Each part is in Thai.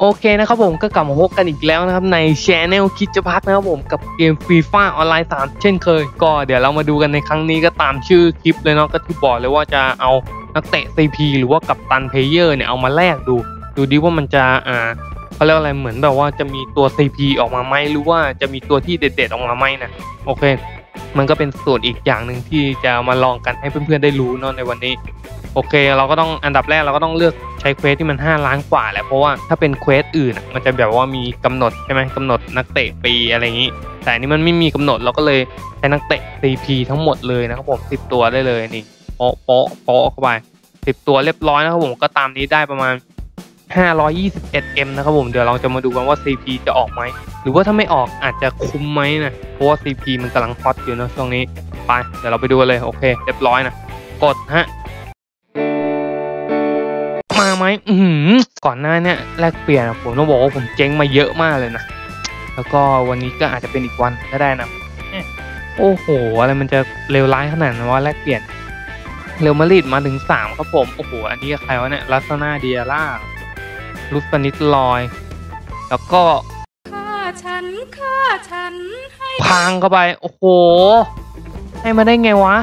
โอเคนะครับผมก็กลับมาพบกันอีกแล้วนะครับ ในช anel คิดจะพักนะครับผมกับเกมฟีฟ่าออนไลน์ 3 เช่นเคย ก็เดี๋ยวเรามาดูกันในครั้งนี้ก็ตามชื่อคลิปเลยเนาะก็ที่บอกเลยว่าจะเอานักเตะ CP หรือว่ากับตันเพลเยอร์เนี่ยเอามาแลกดู ดูดิว่ามันจะอ่าเขาเรียกอะไรเหมือนแบบว่าจะมีตัว CP ออกมาไหมหรือว่าจะมีตัวที่เด็ด ๆ ออกมาไหมนะโอเค มันก็เป็นส่วนอีกอย่างหนึ่งที่จะมาลองกันให้เพื่อนๆได้รู้เนาะในวันนี้ โอเค เราก็ต้องอันดับแรกเราก็ต้องเลือก ใช้เควสที่มัน 5 ล้านกว่าแหละเพราะว่าถ้าเป็นเควสอื่นอะมันจะแบบว่ามีกำหนดใช่ไหมกำหนดนักเตะปีอะไรอย่างนี้ แต่อันนี้มันไม่มีกำหนดเราก็เลยใช้นักเตะ CP ทั้งหมดเลยนะครับผม10 ตัวได้เลยนี่โป๊ะโป๊ะโป๊ะเข้าไป10 ตัวเรียบร้อยนะครับผมก็ตามนี้ได้ประมาณ 521M นะครับผมเดี๋ยวเราจะมาดูกันว่า CP จะออกไหมหรือว่าถ้าไม่ออกอาจจะคุ้มไหมนะเพราะว่า CP มันกำลังฮอตอยู่นะช่วงนี้ไปเดี๋ยวเราไปดูเลยโอเค เรียบร้อยนะกดฮะ ไหมอืก่อนหน้าเนี่ยแลกเปลี่ยนผมต้องบอกว่าผมเจ๊งมาเยอะมากเลยนะ แล้วก็วันนี้ก็อาจจะเป็นอีกวันก็ได้นะโอ้โห อะไรมันจะเลวร้ายขนาดนั้นว่าแลกเปลี่ยนเรอัลมาริดมาถึงสามครับผม โอ้โห อันนี้ใครวะเนี่ยลัสนาเดียร่าลุสนิตลอย แล้วก็ฆ่าฉันฆ่าฉันให้พังเข้าไป โอ้โห ให้มาได้ไงวะ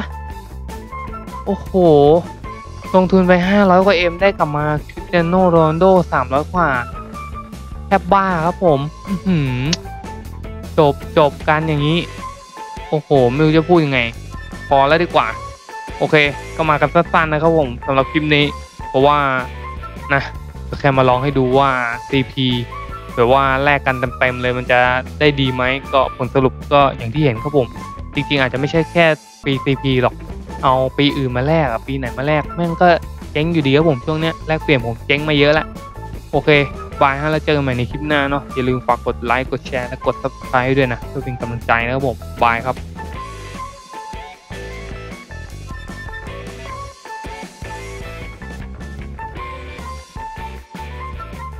โอ้โห ลงทุนไป 500 กว่าเอ็มได้กลับมาคริสเตียโนโรนโด 300 กว่าแทบบ้าครับผมจบจบกันอย่างนี้ โอ้โห ไม่รู้จะพูดยังไง พอแล้วดีกว่า โอเค ก็มากันสั้นๆนะครับผมสำหรับคลิปนี้ เพราะว่านะก็แค่มาลองให้ดูว่า CP แบบว่าแลกกันเต็มๆเลยมันจะได้ดีไหมก็ผลสรุปก็อย่างที่เห็นครับผม จริงๆ อาจจะไม่ใช่แค่ปี CP หรอก เอาปีอื่นมาแลกอะปีไหนมาแลกแม่งก็เจ๊งอยู่ดีครับผมช่วงเนี้ยแลกเปลี่ยนผมเจ๊งมาเยอะละโอเคบายฮะแล้วเจอกันใหม่ในคลิปหน้าเนาะอย่าลืมฝากกดไลค์กดแชร์และกด subscribe ด้วยนะเพื่อเป็นกำลังใจนะครับผมบายครับ